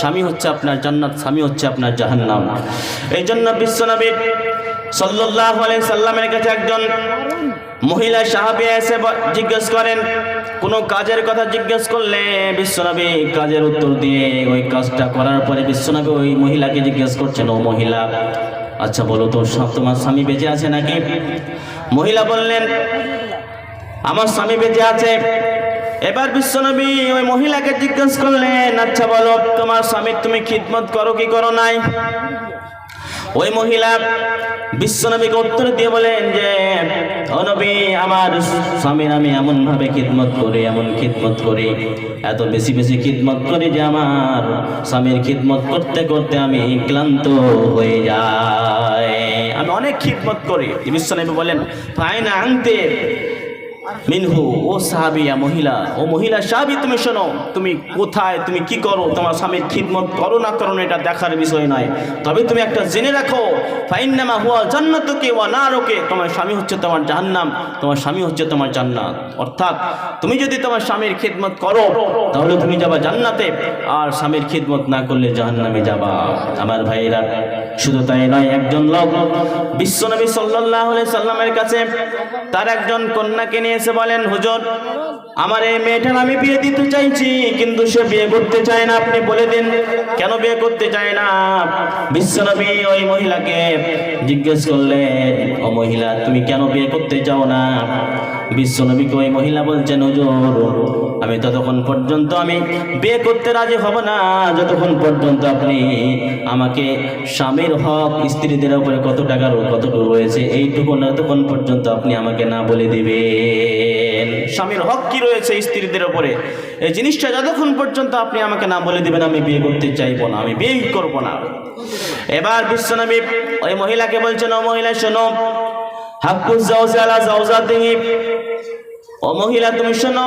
স্বামী হচ্ছে আপনার জান্নাত, স্বামী হচ্ছে আপনার জাহান্নাম। এই জন্য বিশ্বনবী আলাইহি সাল্লামের কাছে একজন মহিলা সাহাবী এসে জিজ্ঞেস করেন, কোনো কাজের কথা জিজ্ঞেস করলে? বিশ্বনবী কাজের উত্তর দিয়ে, ওই কাজটা করার পরে বিশ্বনবী ওই মহিলাকে জিজ্ঞেস করছেন, ও মহিলা আচ্ছা বলো তো সব তোমার স্বামী বেঁচে আছে নাকি? মহিলা বললেন, আমার স্বামী বেঁচে আছে। এবার বিশ্বনবী ওই মহিলাকে জিজ্ঞেস করলেন আচ্ছা বলো, তোমার স্বামীর তুমি খিদমত করো কি করো নাই? ওই মহিলা বিশ্বনবীকে উত্তর দিয়ে বলেন যে অনবী আমার স্বামীর আমি এমন ভাবে খিদমত করি, এমন খিদমত করি, এত বেশি বেশি খিদমত করি যে আমার স্বামীর খিদমত করতে করতে আমি ক্লান্ত হয়ে যাই। আমি অনেক খিদমত করি। বিশ্বনবী বলেন, ফাইনা আনতে মিনহু, ও সাহাবিয়া মহিলা, ও মহিলা সাহাবি, তুমি শোনো, তুমি কোথায়, তুমি কি করো? তোমার স্বামীর খিদমত করো না করো এটা দেখার বিষয় নয়। তবে তুমি একটা জেনে রাখো, ফাইন্নামা হুয়া জান্নাতুকে ওয়া নারুকে, তোমার স্বামী হচ্ছে তোমার জাহান্নাম, তোমার স্বামী হচ্ছে তোমার জান্নাত। অর্থাৎ, তুমি যদি তোমার স্বামীর খিদমত করো, তাহলে তুমি যাবা জান্নাতে, আর স্বামীর খিদমত না করলে জাহান্নামে যাবা। আমার ভাইরা শুধু তাই নয়, একজন লোক বিশ্বনবী সাল্লাল্লাহু আলাইহি সাল্লামের কাছে, তার একজন কন্যাকে নিয়ে এসে বলেন, হুজুর, আমার এই মেয়েটার আমি বিয়ে দিতে চাইছি, কিন্তু সে বিয়ে করতে চায় না। আপনি বলে দিন, কেন বিয়ে করতে চায় না? বিশ্বনবী ওই মহিলাকে জিজ্ঞেস করলে ও মহিলা, তুমি কেন বিয়ে করতে চাও না? বিশ্বনবীকে ওই মহিলা বলছেন, হুজুর আমি ততক্ষণ পর্যন্ত আমি বিয়ে করতে রাজি হব না। যতক্ষণ পর্যন্ত আপনি আমাকে স্বামীর হক, স্ত্রীদের উপরে কত টাকার কতটুকু রয়েছে, এইটুকু ততক্ষণ পর্যন্ত আপনি আমাকে না বলে দিবেন। স্বামীর হক কি রয়েছে স্ত্রীদের উপরে? এই জিনিসটা যতক্ষণ পর্যন্ত আপনি আমাকে না বলে দিবেন, আমি বিয়ে করতে চাইব না, আমি বিয়েই করব না। এবার বিশ্বনবী ওই মহিলাকে বলছেন, ও মহিলা, শোনো। হাক্কুজ জাওজা আলা জাওজাতিহি। ও মহিলা, তুমি শোনো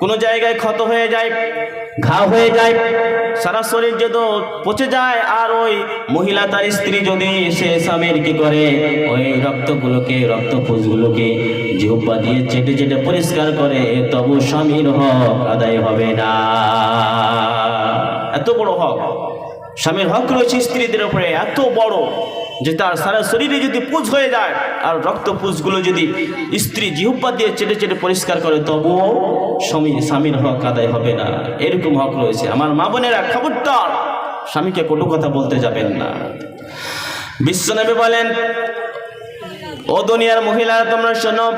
কোনো জায়গায় ক্ষত হয়ে যায়, ঘা হয়ে যায়, সারা শরীর যদি পচে যায়, আর ওই মহিলা তার স্ত্রী যদি সে স্বামীর কি করে, ওই রক্তগুলোকে রক্তপুষগুলোকে জিহ্বা দিয়ে চেটে চেটে পরিষ্কার করে তবু স্বামীর হক আদায় হবে না। এত বড় হক, স্বামীর হক রয়েছে স্ত্রীদের উপরে, এত বড়। যে তার সারা শরীরে যদি পুজ হয়ে যায়, আর রক্ত পুজগুলো যদি স্ত্রী জিহুব্বা দিয়ে চেটে চেটে পরিষ্কার করে, তবুও স্বামী স্বামীর হক আদায় হবে না। এরকম হক রয়েছে। আমার মা বোনেরা, খবরদার, স্বামীকে কটু কথা বলতে যাবেন না। বিশ্বনবী বলেন, ও দুনিয়ার মহিলারা, তোমরা শোনো,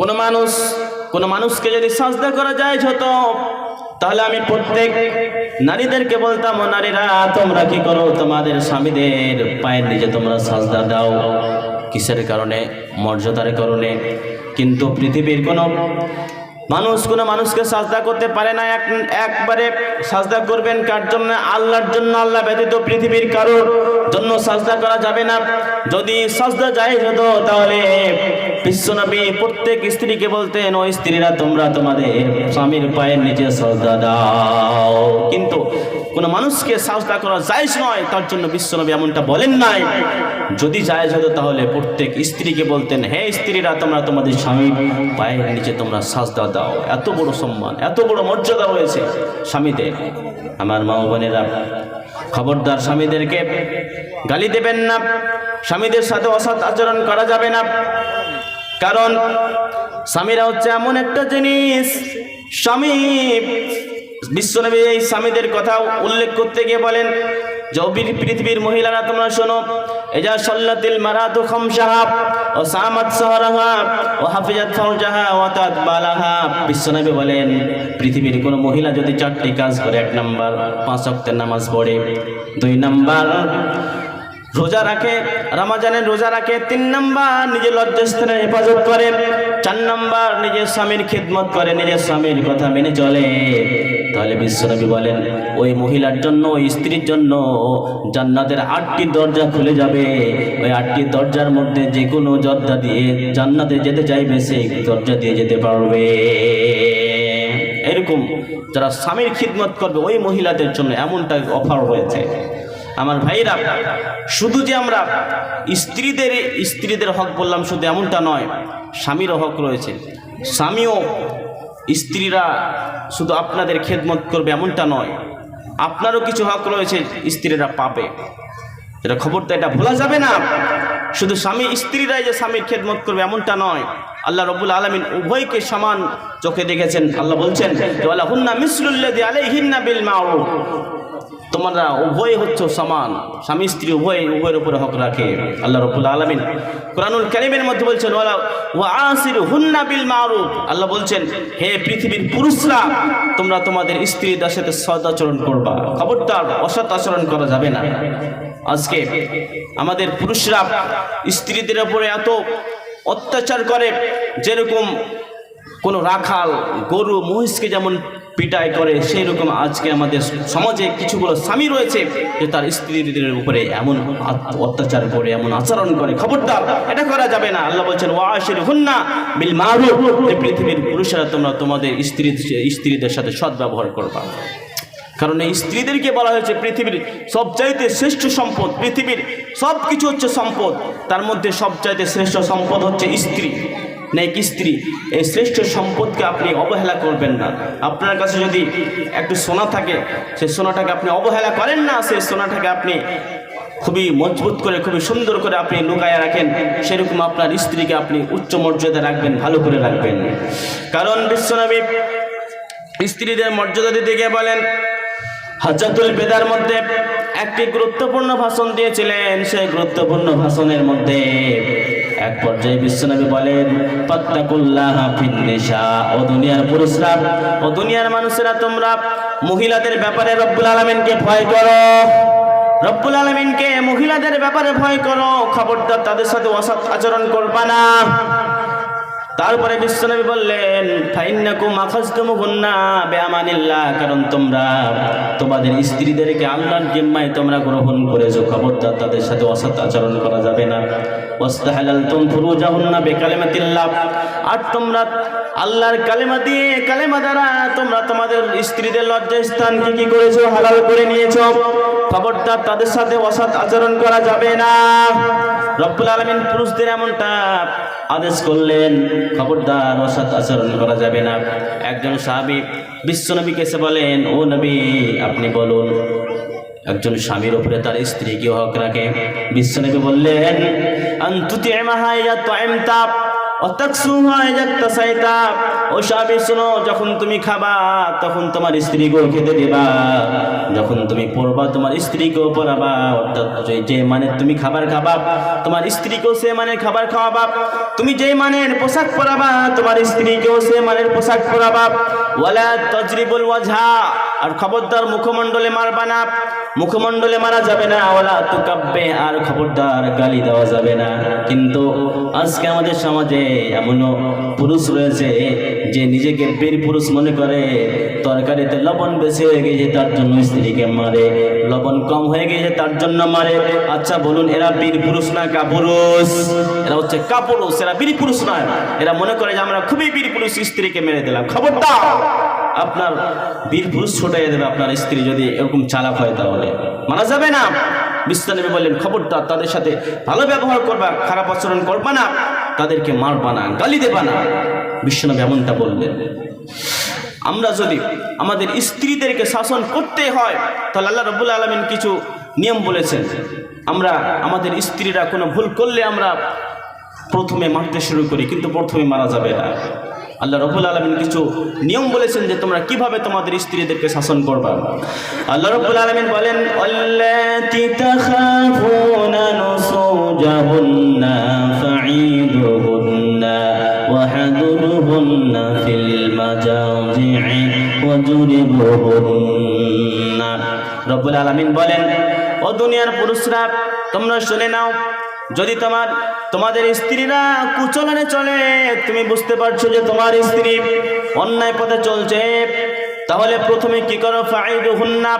কোনো মানুষ, কোনো মানুষকে যদি সাজদা করা যায়, যত তাহলে আমি প্রত্যেক নারীদেরকে বলতাম, ও নারীরা, তোমরা কি করো? তোমাদের স্বামীদের পায়ের নিচে তোমরা সাজদা দাও। কিসের কারণে? মর্যাদার কারণে। কিন্তু পৃথিবীর কোনো মানুষ, কোনো মানুষকে সাজদা করতে পারে না। এক, একবারে সাজদা করবেন কার জন্য? আল্লাহর জন্য আল্লাহ ব্যতীত পৃথিবীর কারোর জন্য সাজদা করা যাবে না। যদি সাজদা যায় হতো, তাহলে বিশ্বনবী প্রত্যেক স্ত্রীকে বলতেন, ওই স্ত্রীরা, তোমরা তোমাদের স্বামীর পায়ের নিচে সাজদা দাও। কিন্তু কোনো মানুষকে সাজদা করা জায়জ নয়, তার জন্য বিশ্বনবী এমনটা বলেন নাই। যদি জায়েজ হতো তাহলে প্রত্যেক স্ত্রীকে বলতেন, হে স্ত্রীরা, তোমরা তোমাদের স্বামীর পায়ের নিচে তোমরা সাজদা দাও। এত বড় সম্মান, এত বড় মর্যাদা রয়েছে স্বামীদের। আমার মা বোনেরা, খবরদার স্বামীদেরকে গালি দেবেন না। স্বামীদের সাথে অসৎ আচরণ করা যাবে না। কারণ স্বামীরা হচ্ছে এমন একটা জিনিস, স্বামী বিশ্বনবী এই স্বামীদের কথা উল্লেখ করতে গিয়ে বলেন যে ও পৃথি- পৃথিবীর মহিলারা, তোমরা শোনো, এজা সল্লাতিল মারাতু খামসাহা ও সামাত সাহরাহা ও হাফিজাত ফাউজাহা ও আতাত বালাহা। বিশ্বনবী বলেন, পৃথিবীর কোনো মহিলা যদি চারটি কাজ করে, এক নাম্বার পাঁচ ওয়াক্তের নামাজ পড়ে, দুই নাম্বার রোজা রাখে, রামাজানের রোজা রাখে, তিন নাম্বার নিজের লজ্জাস্থানের হেফাজত করে, চার নাম্বার নিজের স্বামীর খিদমত করে, নিজের স্বামীর কথা মেনে চলে। তাহলে বিশ্বনবী বলেন, ওই মহিলার জন্য, ওই স্ত্রীর জন্য জান্নাতের আটটি দরজা খুলে যাবে। ওই আটটি দরজার মধ্যে যে কোনো দরজা দিয়ে জান্নাতে যেতে চাইবে, সেই দরজা দিয়ে যেতে পারবে। এরকম যারা স্বামীর খিদমত করবে, ওই মহিলাদের জন্য এমনটা অফার রয়েছে। আমার ভাইরা শুধু যে আমরা স্ত্রীদের স্ত্রীদের হক বললাম, শুধু এমনটা নয়, স্বামীরও হক রয়েছে। স্বামীও স্ত্রীরা শুধু আপনাদের খেদমত করবে এমনটা নয়, আপনারও কিছু হক রয়েছে স্ত্রীরা পাবে। এটা খবর তো এটা ভোলা যাবে না। শুধু স্বামী, স্ত্রীরাই যে স্বামীর খেদমত করবে এমনটা নয়। আল্লাহ রবুল আলমিন উভয়কে সমান চোখে দেখেছেন। আল্লাহ বলছেন বিল তোমরা উভয় হচ্ছে সমান। স্বামী, স্ত্রী উভয় উভয়ের উপরে হক রাখে। আল্লাহ রবুল আলমিন কোরআনুল কারিমের মধ্যে বলছেন হুন্না বিল মারুফ। আল্লাহ বলছেন, হে পৃথিবীর পুরুষরা, তোমরা তোমাদের স্ত্রীদের সাথে সদ আচরণ করবা। খবরদার, অসৎ আচরণ করা যাবে না। আজকে আমাদের পুরুষরা স্ত্রীদের উপরে এত অত্যাচার করে, যেরকম কোনো রাখাল, গরু, মহিষকে যেমন পিটাই করে সেই রকম আজকে আমাদের সমাজে কিছুগুলো স্বামী রয়েছে যে তার স্ত্রীদের উপরে এমন অত্যাচার করে, এমন আচরণ করে। খবরদার, এটা করা যাবে না। আল্লাহ বলছেন ওয়াশির হুন্না বিল মারুফ পৃথিবীর পুরুষেরা তোমরা তোমাদের স্ত্রী, স্ত্রীদের সাথে সদ্ব্যবহার করবা। কারণ এই স্ত্রীদেরকে বলা হয়েছে পৃথিবীর সবচাইতে শ্রেষ্ঠ সম্পদ। পৃথিবীর সব কিছু হচ্ছে সম্পদ। তার মধ্যে সবচাইতে শ্রেষ্ঠ সম্পদ হচ্ছে স্ত্রী। নেক স্ত্রী, এই শ্রেষ্ঠ সম্পদকে আপনি অবহেলা করবেন না। আপনার কাছে যদি একটু সোনা থাকে সেই সোনাটাকে আপনি অবহেলা করেন না সেই সোনাটাকে আপনি খুবই মজবুত করে, খুবই সুন্দর করে আপনি লুকায় রাখেন, সেরকম আপনার স্ত্রীকে আপনি উচ্চ মর্যাদা রাখবেন, ভালো করে রাখবেন। কারণ বিশ্বনবী স্ত্রীদের মর্যাদা দিতে গিয়ে বলেন হাজাতুল বেদার মধ্যে একটি গুরুত্বপূর্ণ ভাষণ দিয়েছিলেন, সেই গুরুত্বপূর্ণ ভাষণের মধ্যে এক পর্যায়ে বিশ্বনবী বলেন ফিন্নেশা ও দুনিয়ার পুরুষরা, ও দুনিয়ার মানুষেরা, তোমরা মহিলাদের ব্যাপারে রব্বুল আলমিনকে ভয় করো। রব্বুল আলমিনকে মহিলাদের ব্যাপারে ভয় করো। খবরদার তাদের সাথে অসৎ আচরণ করবা না। তারপরে বিশ্বনবী বললেন, ফাইন্নাকুম আখাজতুমুহুন্না বিআমানিল্লাহ, কারণ তোমরা তোমাদের স্ত্রীদেরকে আল্লাহর জিম্মায় তোমরা গ্রহণ করেছ। খবরদার তাদের সাথে অসৎ আচরণ করা যাবে না। ওয়াস্তাহালালতুম ফুরুজাহুন্না বিকালিমাতিল্লাহ, আর তোমরা আল্লাহর কালেমা দিয়ে কালেমা দ্বারা তোমরা তোমাদের স্ত্রীদের লজ্জা স্থানকে কি করেছ? হালাল করে নিয়েছো? খবরদার তাদের সাথে অসৎ আচরণ করা যাবে না। রব্বুল আলমিন পুরুষদের এমনটা আদেশ করলেন, খবরদার অসৎ আচরণ করা যাবে না। একজন সাহাবি বিশ্বনবীকে এসে বলেন, ও নবী, আপনি বলুন, একজন স্বামীর উপরে তার স্ত্রী কি হক রাখে? বিশ্বনবী বললেন আন্তুতি এমাহাইয়া তো তাপ ও স্বামী শোনো, যখন তুমি খাবা, তখন তোমার স্ত্রীকেও খেতে দিবা। যখন তুমি পড়বা, তোমার স্ত্রীকেও পড়াবা। অর্থাৎ যে- মানে তুমি খাবার খাবা, তোমার স্ত্রীকেও সে মানের খাবার খাওয়াবা। তুমি যে মানের পোশাক পরাবা, তোমার স্ত্রীকেও সে মানের পোশাক পরাবা। ওয়ালা তজরিবুল ওয়াজহা, আর খবরদার মুখমণ্ডলে মারবা না। মুখমণ্ডলে মারা যাবে না ওলা তুকাব্বে, আর খবরদার গালি দেওয়া যাবে না। কিন্তু আজকে আমাদের সমাজে এমনও পুরুষ রয়েছে, যে নিজেকে বীর পুরুষ মনে করে, তরকারিতে লবণ বেশি হয়ে গেছে, তার জন্য স্ত্রীকে মারে। লবণ কম হয়ে গেছে, তার জন্য মারে। আচ্ছা বলুন, এরা বীর পুরুষ না কাপুরুষ? এরা হচ্ছে কাপুরুষ, এরা বীর পুরুষ নয়। এরা মনে করে যে আমরা খুবই বীর পুরুষ, স্ত্রীকে মেরে দিলাম। খবরদার! আপনার বীর পুরুষ ছোটাই দেবে, আপনার স্ত্রী যদি এরকম চালাক হয় তাহলে। মানা যাবে না। বিশ্বনবী বললেন খবরদার তাদের সাথে ভালো ব্যবহার করবা, খারাপ আচরণ করবা না, তাদেরকে মারবা না, গালি দেবা না। বিশ্বনবী এমনটা বললেন। আমরা যদি আমাদের স্ত্রীদেরকে শাসন করতে হয়, তাহলে আল্লাহ রবুল আলমিন কিছু নিয়ম বলেছেন। আমরা আমাদের স্ত্রীরা কোনো ভুল করলে আমরা প্রথমে মারতে শুরু করি, কিন্তু প্রথমে মারা যাবে না। আল্লাহ রবুল আলমিন কিছু নিয়ম বলেছেন যে তোমরা কীভাবে তোমাদের স্ত্রীদেরকে শাসন করবা। আল্লাহ রবুল আলমিন বলেন "অল্লাতি তাখাফুনা নুসুজাহুন্না ফাঈদুহুন্না ওয়াহজুরহুন্না ফিল মাজাজি'i ওয়াজরিবুহুন্না। বলেন, ও দুনিয়ার পুরুষরা, তোমরা শুনে নাও যদি তোমার, তোমাদের স্ত্রীরা কুচলনে চলে, তুমি বুঝতে পারছ যে তোমার স্ত্রী অন্যায় পথে চলছে, তাহলে প্রথমে কি করো? ফাইদুহুন্না